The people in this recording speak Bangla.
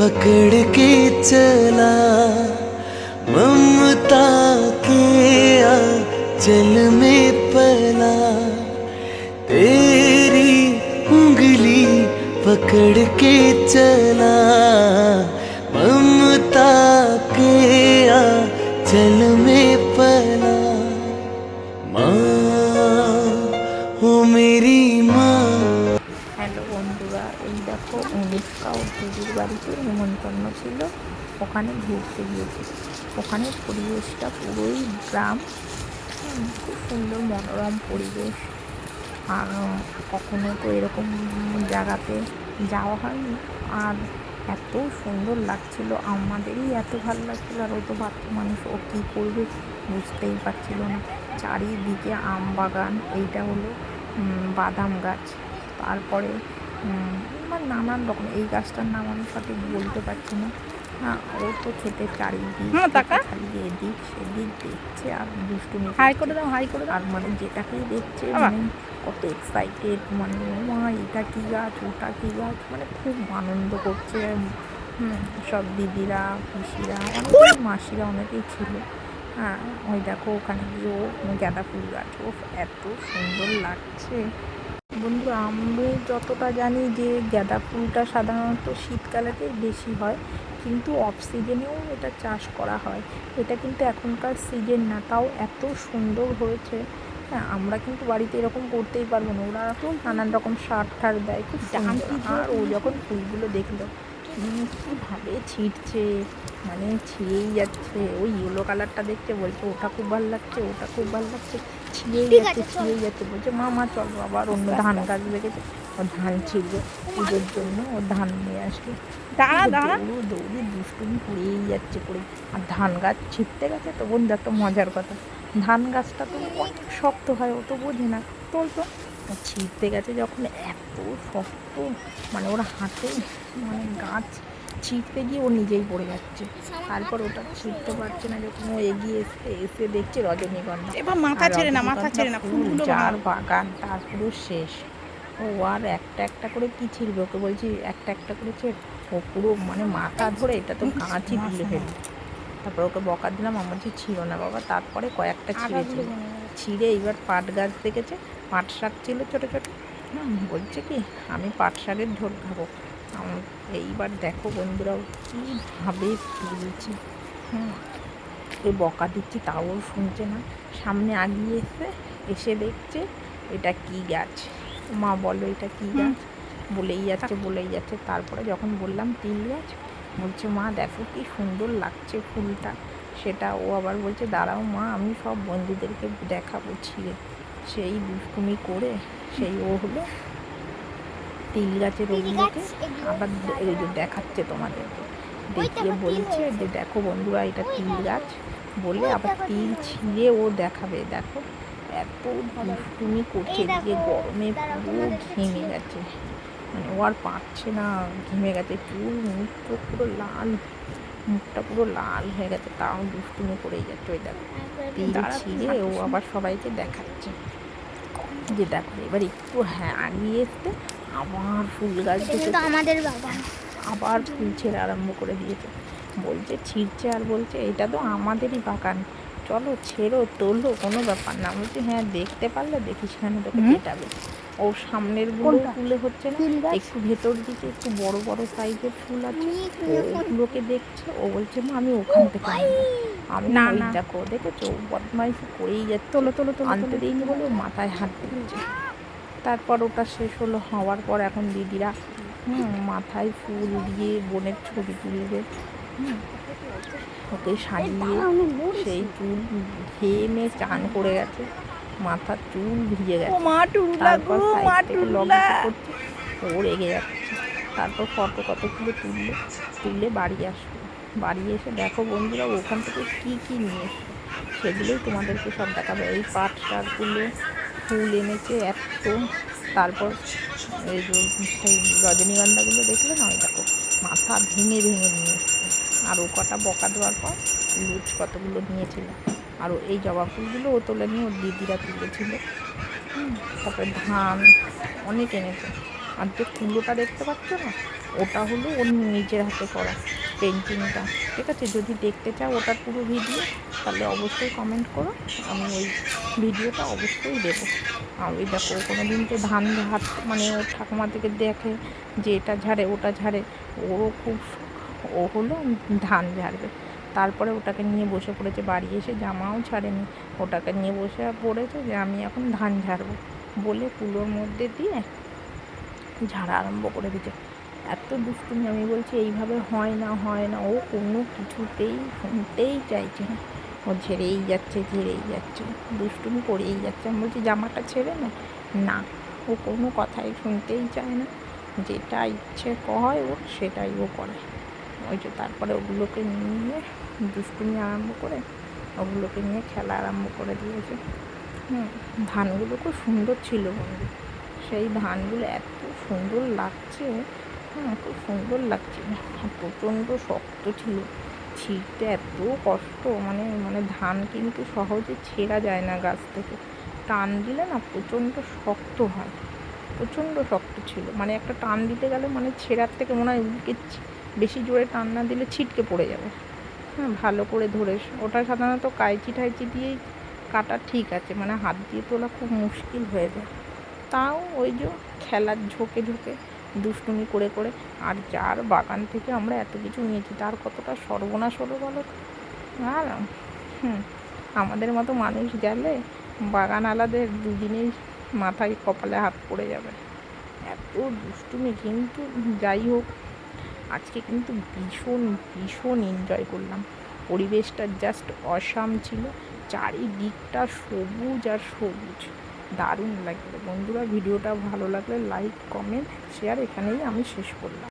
पकड़ के चला। ममता के जल में पला। तेरी उंगली पकड़ के चला। ममता के आंचल में ওখানে ঘুরতে গিয়েছি। ওখানে পরিবেশটা পুরোই গ্রাম। খুব সুন্দর মনোরম পরিবেশ। আর কখনো তো এরকম জায়গাতে যাওয়া হয়নি। আর এত সুন্দর লাগছিল আমাদেরই এত ভালো লাগছিল আর ও তো বাচ্চা মানুষ ও কী করবে বুঝতেই পারছিল না। চারিদিকে আম বাগান এইটা হলো বাদাম গাছ। তারপরে উম, মানে নানান রকম এই গাছটার নাম আমি সঠিক বলতে পারছি না। হ্যাঁ ও তো খেতে চারিদিক হ্যাঁ। থেকে খালি এদিক সেদিক দেখছে আর দুষ্টুমি হাই করে দাও হাই করে দাও। আর মানে যেটাকেই দেখছে মানে কত এক্সাইটেড মানে মা এটা কী গাছ ওটা কী গাছ? মানে খুব আনন্দ করছে। হুম, সব দিদিরা পিসিরা অনেকেই মাসিরা অনেকেই ছিল। হ্যাঁ ওই দেখো ওখানে গিয়ে ও গাঁদা ফুল গাছ ও এত সুন্দর লাগছে। বন্ধু আমি যতটা জানি যে গাঁদা ফুলটা সাধারণত শীতকালেতেই বেশি হয় কিন্তু অফ সিজনেও এটা চাষ করা হয়। এটা কিন্তু এখনকার সিজন না তাও এত সুন্দর হয়েছে। হ্যাঁ আমরা কিন্তু বাড়িতে এরকম করতেই পারব না। ওরা নানান রকম সার ঠার দেয় খুব আর ও যখন ফুলগুলো দেখল কীভাবে ছিটছে মানে ছিঁড়েই যাচ্ছে। ওই ইয়েলো কালারটা দেখছে বলছে ওটা খুব ভালো লাগছে ওটা খুব ভালো লাগছে। ছিঁড়েই যাচ্ছে বলছে মা মা চলো আবার অন্য ধান গাছ দেখেছে। ও ধান ছিঁড়বে পুজোর জন্য ও ধান নিয়ে আসবে দাঁড়া দাঁড়া। দৌড়ে দুষ্টুমি করেই যাচ্ছে করে। আর ধান গাছ ছিঁড়তে গেছে তো বন্ধু একটা মজার কথা। ধান গাছটা তো অনেক শক্ত হয় ও তো বোঝে না। তোল তো ছিঁড়তে গেছে যখন এত শক্ত মানে ওর হাতে মানে গাছ ছিঁড়তে গিয়ে ও নিজেই পড়ে যাচ্ছে। তারপর ওটা ছিঁড়তে পারছে না যখন ও এগিয়ে এসে এসে দেখছে রজনীগন্ধা। এবার মাথা ছেড়ে না মাথা ছেড়ে না ফুল ফুলগুলো যার বাগান তার পুরো শেষ। ও আর একটা একটা করে কি ছিড়বে? ওকে বলছি একটা একটা করে ছেড়। ও পুরো মানে মাথা ধরে এটা তো গাছই তুলে ফেলবে। তারপর ওকে বকা দিলাম আমার যে ছিল না বাবা। তারপরে কয়েকটা ছিঁড়েছিল। ছিঁড়ে এইবার পাট গাছ দেখেছে পাট শাক ছিল ছোটো ছোটো। হুম বলছে কি আমি পাট শাকের ঝোল খাব। এইবার দেখো বন্ধুরাও কীভাবে তুলছে। হুম ওই বকা দিচ্ছি তাও শুনছে না। সামনে আগিয়ে এসে এসে দেখছে এটা কি গাছ? মা বলো এটা কি গাছ? বলেই যাচ্ছে বলেই যাচ্ছে। তারপরে যখন বললাম তিল গাছ বলছে মা দেখো কি সুন্দর লাগছে ফুলটা। সেটা ও আবার বলছে দাঁড়াও মা আমি সব বন্ধুদেরকে দেখাবো ছিঁড়ে। সেই দুষ্টুমি করে সেই ও হলো তিল গাছের ওগুলোকে আবার যে দেখাচ্ছে তোমাদেরকে। দেখিয়ে বলছে যে দেখো বন্ধুরা এটা তিল গাছ। বলে আবার তিল ছিঁড়ে ও দেখাবে। দেখো এত দুষ্টুমি করছে এদিকে গরমে পুরো ঘেমে গেছে। মানে ও আর পারছে না ঘেমে গেছে। চুল মুখটা পুরো লাল মুখটা পুরো লাল হয়ে গেছে। তাও দুষ্টুমি করেই যাচ্ছে ওই দেখো। তিল ছিঁড়ে ও আবার সবাইকে দেখাচ্ছে। যে দেখো এবার একটু হ্যাঁ আগিয়ে এসতে আবার ফুল গাছ আমাদের বাবা। আবার ফুল ছেড়ে আরম্ভ করে দিয়েছে। বলছে ছিঁড়ছে আর বলছে এটা তো আমাদেরই বাগান। চলো ছেড়ো তোলো কোনো ব্যাপার না। বলছি হ্যাঁ দেখতে পারলে দেখিস কেন তোকে পেটাবে ও সামনেরগুলো? তুলে হচ্ছে না একটু ভেতর দিকে একটু বড় বড় সাইজের ফুল আছে। ওগুলোকে দেখছে ও বলছে মা আমি ওখান থেকে। আমি না। দেখো দেখেছ? বদমাইশি করেই যাচ্ছে। তোলো তোলো তোলো আনতে দিইনি বলে ও মাথায় হাত দিচ্ছে। তারপর ওটা শেষ হলো হওয়ার পর এখন দিদিরা মাথায় ফুল দিয়ে বোনের ছবি তুলবে। ওকে সাজিয়ে সেই চুল ঘেমে চান করে গেছে মাথার চুল ভিজে গেছে। তারপর গো করছে ও রেগে যাচ্ছে। তারপর ফটো কতগুলো তুললে তুলে বাড়ি আসবে। বাড়ি এসে দেখো বন্ধুরা ওখান থেকে কী কী নিয়ে এসছে সেগুলোই তোমাদেরকে সব দেখাবে। এই পাট শাকগুলো ফুল এনেছে এত। তারপর এই রজনীগন্ধাগুলো দেখলে না দেখো, মাথা ভেঙে ভেঙে নিয়ে আর ও কটা বকা দেওয়ার পর লুচ কতগুলো নিয়েছিল। আর এই জবা ফুলগুলো ও তোলে নিয়ে ওর দিদিরা তুলেছিল। তারপরে ধান অনেক এনেছে। আর যে কুলোটা দেখতে পাচ্ছ না ওটা হলো ওর নিজের হাতে করা পেন্টিংটা ঠিক আছে? যদি দেখতে চাও ওটার পুরো ভিডিও তাহলে অবশ্যই কমেন্ট করো। আমি ওই ভিডিওটা অবশ্যই দেবো। আর ওই দেখো কোনো দিন তো ধান ঝাড় মানে ওর ঠাকুমা থেকে দেখে যে এটা ঝাড়ে, ওটা ঝাড়ে, ওরও খুব ও হলো ধান ঝাড়বে। তারপরে ওটাকে নিয়ে বসে পড়েছে বাড়ি এসে, জামাও ছাড়েনি। ওটাকে নিয়ে বসে পড়েছে যে আমি এখন ধান ঝাড়বো বলে কুলোর মধ্যে দিয়ে ঝাড়া আরম্ভ করে দিতে এত দুষ্টুমি আমি বলছি, এইভাবে হয় না হয় না। ও কোনো কিছুতেই শুনতেই চাইছে না। ও ঝেড়েই যাচ্ছে ঝেড়েই যাচ্ছে। দুষ্টুমি করেই যাচ্ছে। আমি বলছি, জামাটা ছেড়ে না। না, ও কোনো কথাই শুনতেই চায় না। যেটা ইচ্ছে হয় ওর সেটাই ও করে। ওই যে তারপরে ওগুলোকে নিয়ে দুষ্টুমি আরম্ভ করে, ওগুলোকে নিয়ে খেলা আরম্ভ করে দিয়েছে। ধানগুলো খুব সুন্দর ছিল সেই ধানগুলো এত সুন্দর লাগছে। হ্যাঁ খুব সুন্দর লাগছিল আর প্রচণ্ড শক্ত ছিল। ছিঁড়তে এত কষ্ট মানে মানে ধান কিন্তু সহজে ছেঁড়া যায় না গাছ থেকে। টান দিলে না প্রচণ্ড শক্ত হয়। প্রচণ্ড শক্ত ছিল। মানে একটা টান দিতে গেলে মানে ছেঁড়ার থেকে মনে হয় বেশি জোরে টান না দিলে ছিটকে পড়ে যাবে। হ্যাঁ ভালো করে ধরে ওটা সাধারণত কাইচি টাইচি দিয়েই কাটা ঠিক আছে। মানে হাত দিয়ে তোলা খুব মুশকিল হয়ে যায়। তাও ওই যে খেলার ঝোঁকে ঝোঁকে দুষ্টুমি করে করে। আর যার বাগান থেকে আমরা এত কিছু নিয়েছি, তার কতটা সর্বনাশ হলো বলো আর, হুম, আমাদের মতো মানুষ গেলে বাগান আলাদের দুদিনেই মাথায় কপালে হাত পড়ে যাবে। এত দুষ্টুমি, কিন্তু যাই হোক, আজকে কিন্তু ভীষণ ভীষণ এনজয় করলাম। পরিবেশটা জাস্ট অসাম ছিল, চারিদিকটা সবুজ আর সবুজ। দারুণ লাগল। বন্ধুরা ভিডিওটা ভালো লাগলে লাইক কমেন্ট শেয়ার এখানেই আমি শেষ করলাম।